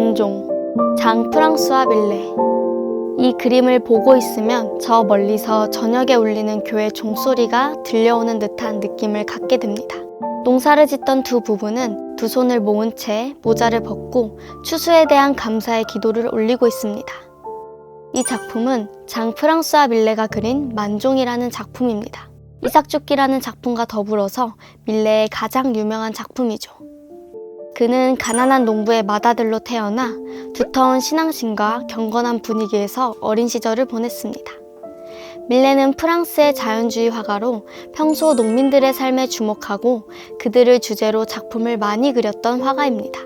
만종, 장 프랑스와 밀레. 이 그림을 보고 있으면 저 멀리서 저녁에 울리는 교회 종소리가 들려오는 듯한 느낌을 갖게 됩니다. 농사를 짓던 두 부부는 두 손을 모은 채 모자를 벗고 추수에 대한 감사의 기도를 올리고 있습니다. 이 작품은 장 프랑스와 밀레가 그린 만종이라는 작품입니다. 이삭죽기라는 작품과 더불어서 밀레의 가장 유명한 작품이죠. 그는 가난한 농부의 맏아들로 태어나 두터운 신앙심과 경건한 분위기에서 어린 시절을 보냈습니다. 밀레는 프랑스의 자연주의 화가로 평소 농민들의 삶에 주목하고 그들을 주제로 작품을 많이 그렸던 화가입니다.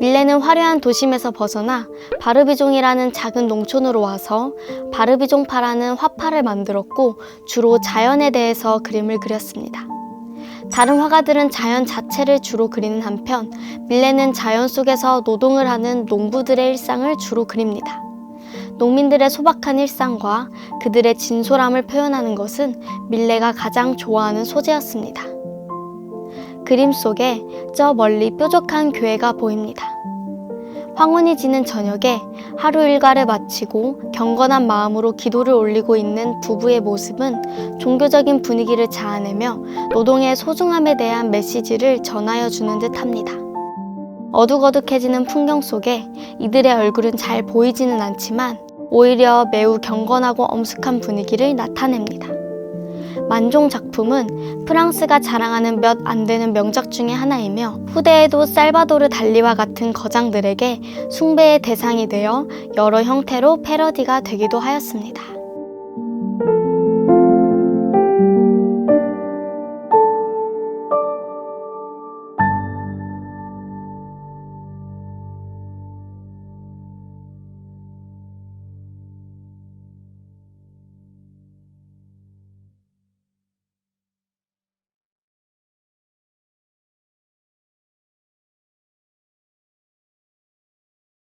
밀레는 화려한 도심에서 벗어나 바르비종이라는 작은 농촌으로 와서 바르비종파라는 화파를 만들었고 주로 자연에 대해서 그림을 그렸습니다. 다른 화가들은 자연 자체를 주로 그리는 한편 밀레는 자연 속에서 노동을 하는 농부들의 일상을 주로 그립니다. 농민들의 소박한 일상과 그들의 진솔함을 표현하는 것은 밀레가 가장 좋아하는 소재였습니다. 그림 속에 저 멀리 뾰족한 교회가 보입니다. 황혼이 지는 저녁에 하루 일과를 마치고 경건한 마음으로 기도를 올리고 있는 부부의 모습은 종교적인 분위기를 자아내며 노동의 소중함에 대한 메시지를 전하여 주는 듯 합니다. 어둑어둑해지는 풍경 속에 이들의 얼굴은 잘 보이지는 않지만 오히려 매우 경건하고 엄숙한 분위기를 나타냅니다. 만종 작품은 프랑스가 자랑하는 몇 안 되는 명작 중의 하나이며 후대에도 살바도르 달리와 같은 거장들에게 숭배의 대상이 되어 여러 형태로 패러디가 되기도 하였습니다.